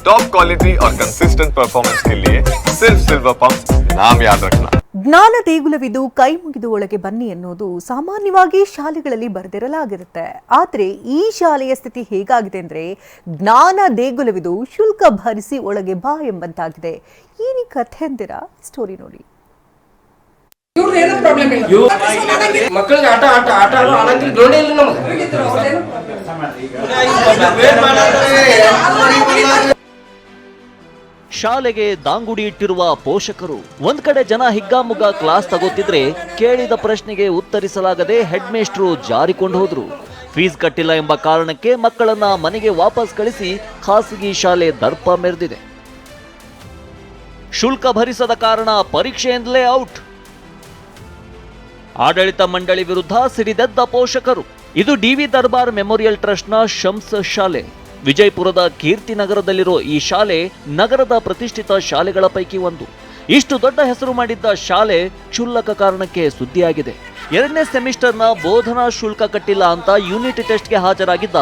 Top quality और consistent performance के लिए सिर्फ सिल्वर पंप नाम याद रखना ಜ್ಞಾನ ದೇಗುಲವಿದು ಕೈ ಮುಗಿದು ಒಳಗೆ ಬನ್ನಿ ಎನ್ನುವುದು ಸಾಮಾನ್ಯವಾಗಿ ಶಾಲೆಗಳಲ್ಲಿ ಬರೆದಿರಲಾಗಿರುತ್ತೆ ಆದರೆ ಈ ಶಾಲೆಯ ಸ್ಥಿತಿ ಹೇಗಾಗಿದೆ ಅಂದ್ರೆ ಜ್ಞಾನ ದೇಗುಲವಿದು ಶುಲ್ಕ ಭರಿಸಿ ಒಳಗೆ ಬಾ ಎಂಬಂತಾಗಿದೆ ಏನಿ ಕಥೆ ಅಂತೀರಾ ಸ್ಟೋರಿ ನೋಡಿ ಇವ್ರದ್ದು ಏನೋ ಪ್ರಾಬ್ಲಮ್ ಇಲ್ಲ ಮಕ್ಕಳಿಗೆ ಆಟ ಆಟ ಆಟ ಆಡೋ ಆಡಂಗಿಲ್ಲ ಗ್ರೌಂಡೇ ಇಲ್ಲ ನಮಗೆ ಶಾಲೆಗೆ ದಾಂಗುಡಿ ಇಟ್ಟಿರುವ ಪೋಷಕರು, ಒಂದ್ ಕಡೆ ಜನ ಹಿಗ್ಗಾಮುಗ್ಗಾ ಕ್ಲಾಸ್ ತಗೋತಿದ್ರೆ ಕೇಳಿದ ಪ್ರಶ್ನೆಗೆ ಉತ್ತರಿಸಲಾಗದೆ ಹೆಡ್ ಮೇಸ್ಟ್ರು ಜಾರಿಕೊಂಡು ಹೋದ್ರು. ಫೀಸ್ ಕಟ್ಟಿಲ್ಲ ಎಂಬ ಕಾರಣಕ್ಕೆ ಮಕ್ಕಳನ್ನ ಮನೆಗೆ ವಾಪಸ್ ಕಳಿಸಿ ಖಾಸಗಿ ಶಾಲೆ ದರ್ಪ ಮೆರೆದಿದೆ. ಶುಲ್ಕ ಭರಿಸದ ಕಾರಣ ಪರೀಕ್ಷೆಯಿಂದಲೇ ಔಟ್. ಆಡಳಿತ ಮಂಡಳಿ ವಿರುದ್ಧ ಸಿಡಿದೆದ್ದ ಪೋಷಕರು. ಇದು ಡಿವಿ ದರ್ಬಾರ್ ಮೆಮೋರಿಯಲ್ ಟ್ರಸ್ಟ್ನ ಶಂಸ ಶಾಲೆ. ವಿಜಯಪುರದ ಕೀರ್ತಿನಗರದಲ್ಲಿರೋ ಈ ಶಾಲೆ ನಗರದ ಪ್ರತಿಷ್ಠಿತ ಶಾಲೆಗಳ ಪೈಕಿ ಒಂದು. ಇಷ್ಟು ದೊಡ್ಡ ಹೆಸರು ಮಾಡಿದ್ದ ಶಾಲೆ ಕ್ಷುಲ್ಲಕ ಕಾರಣಕ್ಕೆ ಸುದ್ದಿಯಾಗಿದೆ. ಎರಡನೇ ಸೆಮಿಸ್ಟರ್ನ ಬೋಧನಾ ಶುಲ್ಕ ಕಟ್ಟಿಲ್ಲ ಅಂತ ಯೂನಿಟ್ ಟೆಸ್ಟ್ಗೆ ಹಾಜರಾಗಿದ್ದ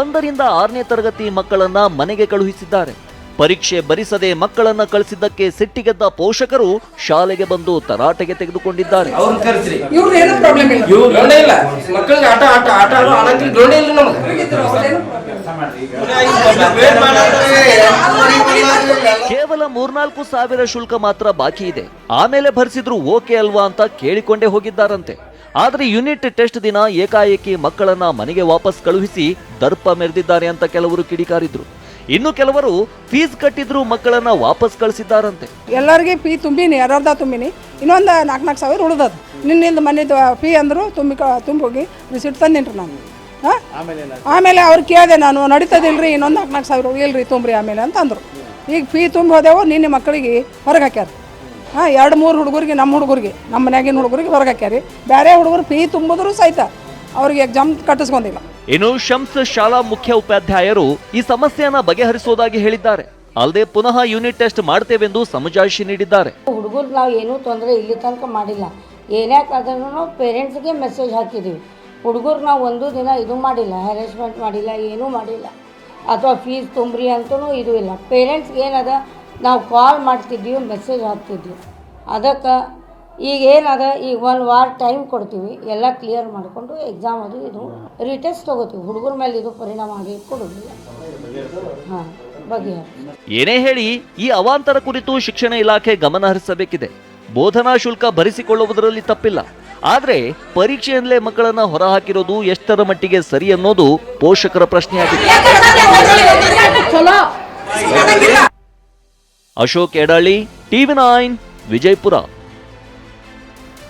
ಒಂದರಿಂದ ಆರನೇ ತರಗತಿ ಮಕ್ಕಳನ್ನ ಮನೆಗೆ ಕಳುಹಿಸಿದ್ದಾರೆ. ಪರೀಕ್ಷೆ ಬರಿಸದೆ ಮಕ್ಕಳನ್ನ ಕಳಿಸಿದ್ದಕ್ಕೆ ಸಿಟ್ಟಿಗೆದ್ದ ಪೋಷಕರು ಶಾಲೆಗೆ ಬಂದು ತರಾಟೆಗೆ ತೆಗೆದುಕೊಂಡಿದ್ದಾರೆ. ಆಟ ಆಟ ಆಟ ಕೇವಲ ಮೂರ್ನಾಲ್ಕು ಸಾವಿರ ಶುಲ್ಕ ಮಾತ್ರ ಬಾಕಿ ಇದೆ. ಆಮೇಲೆ ಭರಿಸಿದ್ರು ಓಕೆ ಅಲ್ವಾ ಅಂತ ಕೇಳಿಕೊಂಡೇ ಹೋಗಿದ್ದಾರಂತೆ. ಆದ್ರೆ ಯೂನಿಟ್ ಟೆಸ್ಟ್ ದಿನ ಏಕಾಏಕಿ ಮಕ್ಕಳನ್ನ ಮನೆಗೆ ವಾಪಸ್ ಕಳುಹಿಸಿ ದರ್ಪ ಮೆರೆದಿದ್ದಾರೆ ಅಂತ ಕೆಲವರು ಕಿಡಿಕಾರಿದ್ರು. ಇನ್ನು ಕೆಲವರು ಫೀಸ್ ಕಟ್ಟಿದ್ರು ಮಕ್ಕಳನ್ನ ವಾಪಸ್ ಕಳಿಸಿದ್ದಾರಂತೆ. ಎಲ್ಲರಿಗೆ ಫೀ ತುಂಬಿನಿ, ಅರ್ಧ ತುಂಬಿನಿ, ಇನ್ನೊಂದು ನಾಲ್ಕು ನಾಲ್ಕು ಸಾವಿರ ಉಳಿದದು ನಿನ್ನಿಂದ ಮನೆದು ಫೀ ಅಂದರು ತುಂಬಿ ತುಂಬಿ ಹೋಗಿ ರಿಸಿಪ್ಟ್ ತಂದಿನ್ರಿ ನಾನು. ಆಮೇಲೆ ಅವ್ರು ಕೇಳಿದೆ ನಾನು ನಡೀತದಿಲ್ರಿ ಇನ್ನೊಂದು ನಾಲ್ಕು ನಾಲ್ಕು ಸಾವಿರ ಇಲ್ರಿ ತುಂಬ್ರಿ ಆಮೇಲೆ ಅಂತ ಅಂದರು ಈಗ ಫೀ ತುಂಬಿ ಹೋದೆವು ನಿನ್ನೆ ಮಕ್ಕಳಿಗೆ ಹೊರಗೆ ಹಾಕ್ಯಾರ. ಹಾಂ ಎರಡು ಮೂರು ಹುಡುಗರಿಗೆ ನಮ್ಮ ಹುಡುಗರಿಗೆ ನಮ್ಮ ಮನ್ಯಾಗಿನ ಹುಡುಗರಿಗೆ ಹೊರಗೆ ಹಾಕ್ಯಾರಿ. ಬೇರೆ ಹುಡುಗರು ಫೀ ತುಂಬಿದ್ರು ಸಹಿತ ಅವ್ರಿಗೆ ಎಕ್ಸಾಮ್ ಕಟ್ಟಿಸ್ಕೊಂಡಿಲ್ಲ. ಇನ್ನು ಶಮ್ಸ್ ಶಾಲಾ ಮುಖ್ಯ ಉಪಾಧ್ಯಾಯರು ಈ ಸಮಸ್ಯೆಯನ್ನ ಬಗೆಹರಿಸುವುದಾಗಿ ಹೇಳಿದ್ದಾರೆ. ಅಲ್ಲದೆ ಪುನಃ ಯೂನಿಟ್ ಟೆಸ್ಟ್ ಮಾಡ್ತೇವೆಂದು ಸಮಜಾಯಿಷಿ ನೀಡಿದ್ದಾರೆ. ಹುಡುಗರು ನಾವು ಏನೂ ತೊಂದರೆ ಇಲ್ಲಿ ತನಕ ಮಾಡಿಲ್ಲ. ಏನೇ ಆದ್ರೂ ಪೇರೆಂಟ್ಸ್ಗೆ ಮೆಸೇಜ್ ಹಾಕಿದ್ದೀವಿ ಹುಡುಗರು ನಾವು ಒಂದು ದಿನ ಇದು ಮಾಡಿಲ್ಲ ಹ್ಯಾರೇಸ್ಮೆಂಟ್ ಮಾಡಿಲ್ಲ, ಏನೂ ಮಾಡಿಲ್ಲ. ಅಥವಾ ಫೀಸ್ ತುಂಬ್ರಿ ಅಂತೂ ಇದು ಇಲ್ಲ. ಪೇರೆಂಟ್ಸ್ಗೆ ಏನದ, ನಾವು ಕಾಲ್ ಮಾಡ್ತಿದ್ವಿ ಮೆಸೇಜ್ ಹಾಕ್ತಿದ್ವಿ. ಅದಕ್ಕೆ ಈಗ ಏನದ, ಈಗ ಒಂದು ವಾರ ಟೈಮ್ ಕೊಡ್ತೀವಿ. ಎಲ್ಲ ಕ್ಲಿಯರ್ ಮಾಡಿಕೊಂಡು ಎಕ್ಸಾಮ್ ಅದು ಇದು ರಿಟೆಸ್ಟ್ ತಗೋತೀವಿ. ಹುಡುಗರ ಮೇಲೆ ಇದು ಪರಿಣಾಮ ಆಗಿ ಕೊಡೋದಿಲ್ಲ. ಹಾಂ ಬಗೆಹರಿಸಿ ಏನೇ ಹೇಳಿ, ಈ ಅವಾಂತರ ಕುರಿತು ಶಿಕ್ಷಣ ಇಲಾಖೆ ಗಮನ ಹರಿಸಬೇಕಿದೆ ಬೋಧನಾ ಶುಲ್ಕ ಭರಿಸಿಕೊಳ್ಳುವುದರಲ್ಲಿ ತಪ್ಪಿಲ್ಲ. ಆದ್ರೆ ಪರೀಕ್ಷೆಯಲ್ಲೇ ಮಕ್ಕಳನ್ನ ಹೊರಹಾಕಿರೋದು ಎಷ್ಟರ ಮಟ್ಟಿಗೆ ಸರಿ ಅನ್ನೋದು ಪೋಷಕರ ಪ್ರಶ್ನೆಯಾಗಿದೆ. Ashok Edali TV nine Vijayapura.